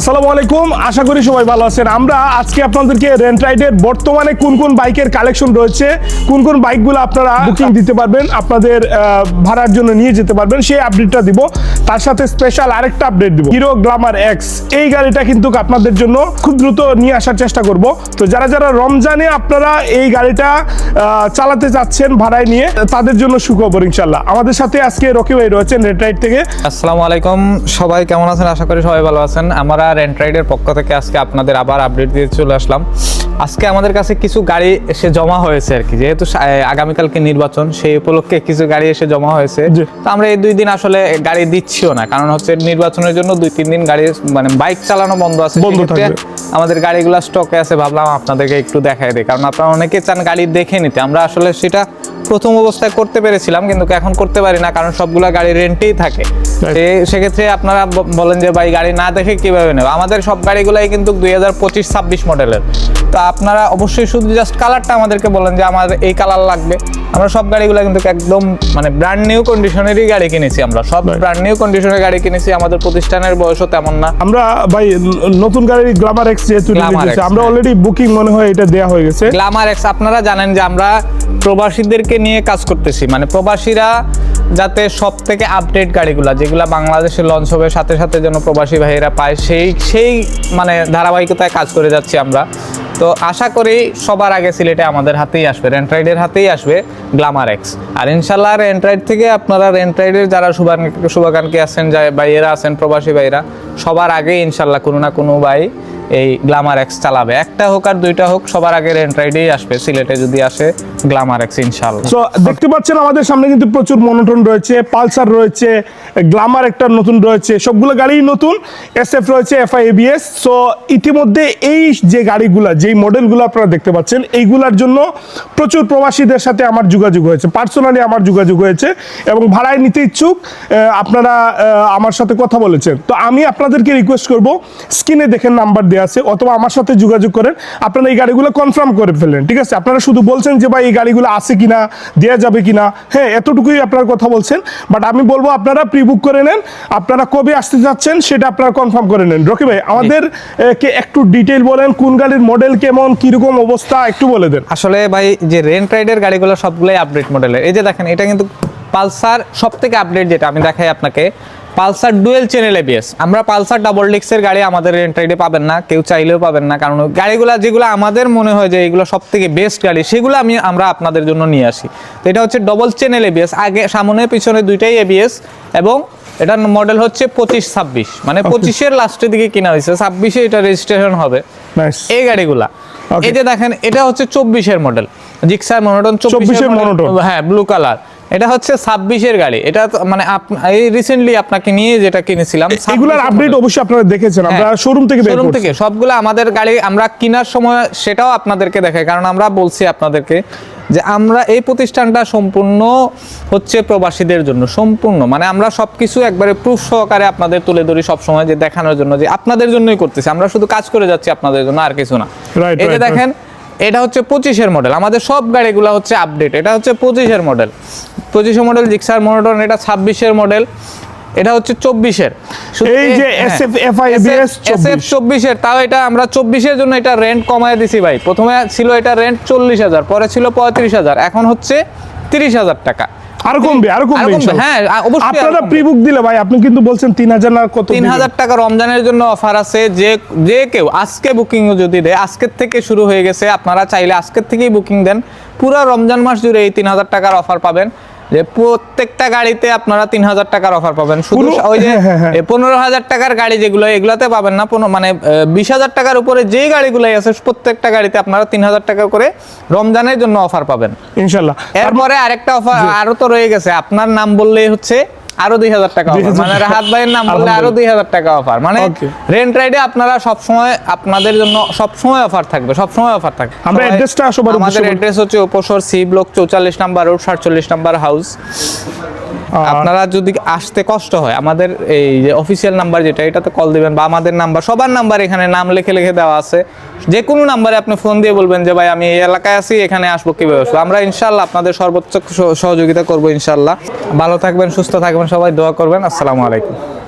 আসসালামু আলাইকুম আশা করি সবাই ভালো আছেন। আমরা আজকে আপনাদেরকে রেন্ট রাইডের বর্তমানে কোন কোন বাইকের কালেকশন রয়েছে কোন কোন বাইকগুলো আপনারা বুকিং দিতে পারবেন আপনাদের ভাড়ার জন্য নিয়ে যেতে পারবেন সেই আপডেটটা দিব। তার সাথে স্পেশাল আরেকটা আপডেট দিব। হিরো গ্লামার এক্স এই গাড়িটা কিন্তু আপনাদের জন্য খুব দ্রুত নিয়ে আসার চেষ্টা করব। তো যারা যারা রমজানে আপনারা এই গাড়িটা চালাতে চাচ্ছেন ভাড়ায় নিয়ে তাদের জন্য সুখবর ইনশাল্লাহ আমাদের সাথে আজকে রকি ভাই রয়েছেন রেন্ট রাইড থেকে। আসসালামু আলাইকুম। সবাই কেমন আছেন? আশা করি সবাই ভালো আছেন। আমরা রেন্ট রাইডের পক্ষ থেকে আজকে আপনাদের আবার আপডেট দিয়ে চলে আসলাম। আজকে আমাদের কাছে কিছু গাড়ি এসে জমা হয়েছে আর কি। যেহেতু আগামীকালকে নির্বাচন সেই উপলক্ষে কিছু গাড়ি এসে জমা হয়েছে। তো আমরা এই দুই দিন আসলে গাড়ি দিচ্ছিও না। কারণ হচ্ছে নির্বাচনের জন্য দুই তিন দিন গাড়ি মানে বাইক চালানো বন্ধ আছে। বন্ধ থাকবে। আমাদের গাড়িগুলো স্টকে আছে ভাবলাম আপনাদেরকে একটু দেখাই দিই। কারণ আপনারা অনেকে চান গাড়ি দেখে নিতে। আমরা আসলে সেটা প্রথম অবস্থায় করতে পেরেছিলাম কিন্তু এখন করতে পারি না কারণ সবগুলা গাড়ি রেন্টেই থাকে। সেক্ষেত্রে আপনারা বলেন যে ভাই গাড়ি না দেখে কীভাবে নেবে? আমাদের সব গাড়িগুলাই কিন্তু দুই হাজার পঁচিশ ছাব্বিশ মডেলের তো আপনারা অবশ্যই শুধু জাস্ট কালারটা আমাদেরকে বলেন যে আমার এই কালার লাগবে। আমরা সব গাড়িগুলো কিন্তু একদম মানে ব্র্যান্ড নিউ কন্ডিশনেরই গাড়ি কিনেছি আমরা। সব ব্র্যান্ড নিউ কন্ডিশনের গাড়ি কিনেছি আমাদের প্রতিষ্ঠানের বয়সও তেমন না। আমরা ভাই নতুন গাড়ির গ্লামার এক্স যেহেতু আমরা হ্যাঁ। অলরেডি বুকিং মনে হয় এটা দেয়া হয়ে গেছে। গ্লামার এক্স আপনারা জানেন যে আমরা প্রবাসীদেরকে নিয়ে কাজ করতেছি। মানে প্রবাসীরা যাতে সব থেকে আপডেট গাড়িগুলা, যেগুলা বাংলাদেশে লঞ্চ হবে, সাথে সাথে যেন প্রবাসী ভাইয়েরা পায়, সেই সেই মানে ধারাবাহিকতায় কাজ করে যাচ্ছি আমরা। তো আশা করি সবার আগে সিলেটে আমাদের হাতেই আসবে রেন্ট রাইডের হাতেই আসবে গ্লামার এক্স আর ইনশাল্লাহ রেন্ট রাইড থেকে আপনারা রেন্ট রাইডের যারা শুভান, শুভাকাঙ্ক্ষী আছেন যা ভাইয়েরা আছেন, প্রবাসী ভাইয়েরা, সবার আগে ইনশাল্লাহ কোনো না কোনো ভাই এই গ্লামার এক্স চালাবে। একটা হোক আর দুইটা হোক, সবার আগে রেন্ট রাইডেই আসবে। সিলেটে যদি আসে গ্লামার এক্স ইনশাল্লাহ সো দেখতে পাচ্ছেন আমাদের সামনে কিন্তু প্রচুর মনোটন রয়েছে, পালসার রয়েছে গ্লামার একটা নতুন রয়েছে, সবগুলো গাড়িই নতুন এস এফ রয়েছে এফআই এবিএস সো ইতিমধ্যে এই যে গাড়িগুলা, যেই মডেলগুলো আপনারা দেখতে পাচ্ছেন, এইগুলার জন্য প্রচুর প্রবাসীদের সাথে আমার যোগাযোগ হয়েছে। পার্সোনালি আমার যোগাযোগ হয়েছে এবং ভাড়ায় নিতে ইচ্ছুক। আপনারা আমার সাথে কথা বলেছেন। তো আমি আপনাদেরকে রিকোয়েস্ট করব স্ক্রিনে দেখেন নাম্বার দেওয়া আছে, অথবা আমার সাথে যোগাযোগ করেন, আপনারা এই গাড়িগুলো কনফার্ম করে ফেলেন, ঠিক আছে? আপনারা শুধু বলছেন যে, ভাই, এই গাড়িগুলো আছে কিনা দেওয়া যাবে কিনা? হ্যাঁ এতটুকুই আপনার কথা বলছেন বাট আমি বলব আপনারা প্রি বুক করে নেন, আপনারা কবে আসতে যাচ্ছেন সেটা আপনারা কনফার্ম করে নেন। রকি ভাই, আমাদের কে একটু ডিটেল বলেন, কোন গাড়ির মডেল কেমন, কীরকম অবস্থা, একটু বলে দেন। আসলে ভাই, যে রেন্ট রাইডের গাড়িগুলো সবগুলোই আপডেট মডেলের এই যে দেখেন, এটা কিন্তু পালসার সব থেকে আপডেট যেটা আমি দেখাই আপনাকে। পালসার ডুয়েল চ্যানেল এবিএস আমরা পালসার ডাবল ডিক্সের গাড়ি আমাদের রেন্ট পাবেন না কেউ চাইলেও পাবেন না কারণ গাড়িগুলো যেগুলো আমাদের মনে হয় যে এগুলো সব থেকে বেস্ট গাড়ি সেগুলো আমি আমরা আপনাদের জন্য নিয়ে আসি। তো এটা হচ্ছে ডবল চ্যানেল এবিএস আগে সামনে পিছনে দুইটাই এবিএস এবং এটার মডেল হচ্ছে পঁচিশ ছাব্বিশ। মানে পঁচিশের লাস্টের দিকে কিনা হয়েছে ছাব্বিশে এটা রেজিস্ট্রেশন হবে। এই গাড়িগুলা. এই যে দেখেন এটা হচ্ছে চব্বিশের মডেল জিক্সার মনোটন চব্বিশের মনোটন হ্যাঁ ব্লু কালার এটা হচ্ছে ছাব্বিশের গাড়ি। এটা মানে এই রিসেন্টলি আপনাকে নিয়ে যেটা কিনেছিলাম এগুলার 26 আপডেট অবশ্যই আপনারা দেখেছেন আমরা হ্যাঁ, শোরুম থেকে শোরুম থেকে। সবগুলো আমাদের গাড়ি আমরা কেনার সময় সেটাও আপনাদেরকে দেখাই কারণ আমরা বলছি আপনাদেরকে যে আমরা এই প্রতিষ্ঠানটা সম্পূর্ণ হচ্ছে প্রবাসীদের জন্য সম্পূর্ণ। মানে আমরা সবকিছু একবারে প্রুফ সহকারে আপনাদের তুলে ধরি সবসময় যে দেখানোর জন্য যে আপনাদের জন্যই করতেছি। আমরা শুধু কাজ করে যাচ্ছি আপনাদের জন্য আর কিছু না। এই যে দেখেন এটা হচ্ছে পঁচিশের মডেল আমাদের সব গাড়িগুলো হচ্ছে আপডেট এটা হচ্ছে পঁচিশের মডেল পঁচিশের মডেল জিক্সার মনোটন এটা ছাব্বিশের মডেল এটা হচ্ছে চব্বিশের। এই যে এসএফ চব্বিশের তাও এটা আমরা চব্বিশের জন্য এটা রেন্ট কমায় দিছি ভাই। প্রথমে ছিল এটা রেন্ট চল্লিশ হাজার পরে ছিল পঁয়ত্রিশ হাজার এখন হচ্ছে তিরিশ হাজার টাকা। আরও কমবে আরও কমবে। হ্যাঁ, অবশ্যই আপনারা। প্রি বুক দিলে ভাই আপনি কিন্তু বলছেন তিন হাজার না কত তিন দিবেন? হাজার টাকা রমজানের জন্য অফার আছে যে যে কেউ আজকে বুকিং যদি দেয় আজকের থেকে শুরু হয়ে গেছে আপনারা চাইলে আজকের থেকেই বুকিং দেন পুরো রমজান মাস জুড়ে এই তিন হাজার টাকার অফার পাবেন যে প্রত্যেকটা গাড়িতে আপনারা তিন হাজার টাকার অফার পাবেন। শুধু ওই যে হ্যাঁ, হ্যাঁ, হ্যাঁ। পনেরো হাজার টাকার গাড়ি যেগুলো এগুলাতে পাবেন না। মানে বিশ হাজার টাকার উপরে যেই গাড়িগুলো আছে প্রত্যেকটা গাড়িতে আপনারা তিন হাজার টাকা করে রমজানের জন্য অফার পাবেন। ইনশাল্লাহ। এরপরে আরেকটা অফার আরও তো রয়ে গেছে। আপনার নাম বললেই হচ্ছে আরও দুই হাজার টাকা অফার 2000 মানে রাহাত ভাইয়ের নাম বললে আরও দুই হাজার টাকা অফার মানে রেন্ট রাইডে আপনারা সবসময় আপনাদের জন্য সবসময় অফার থাকবে সবসময় অফার থাকবে। আমরা অ্যাড্রেসটা উদ্দেশ্যে আমাদের। অ্যাড্রেস হচ্ছে উপসর সি ব্লক চৌচল্লিশ নাম্বার রোড সাতচল্লিশ নাম্বার হাউস আপনারা যদি আসতে কষ্ট হয়, আমাদের এই যে অফিসিয়াল নাম্বার যেটা, এটাতে কল দিবেন বা আমাদের নাম্বার সবার নাম্বার এখানে নাম লিখে লিখে দেওয়া আছে। যে কোনো নাম্বারে আপনি ফোন দিয়ে বলবেন যে, ভাই, আমি এই এলাকায় আছি, এখানে আসব কীভাবে? আসব আমরা ইনশাল্লাহ আপনাদের সর্বোচ্চ সহ- সহযোগিতা করব ইনশাল্লাহ ভালো থাকবেন, সুস্থ থাকবেন, সবাই দোয়া করবেন। আসসালামু আলাইকুম।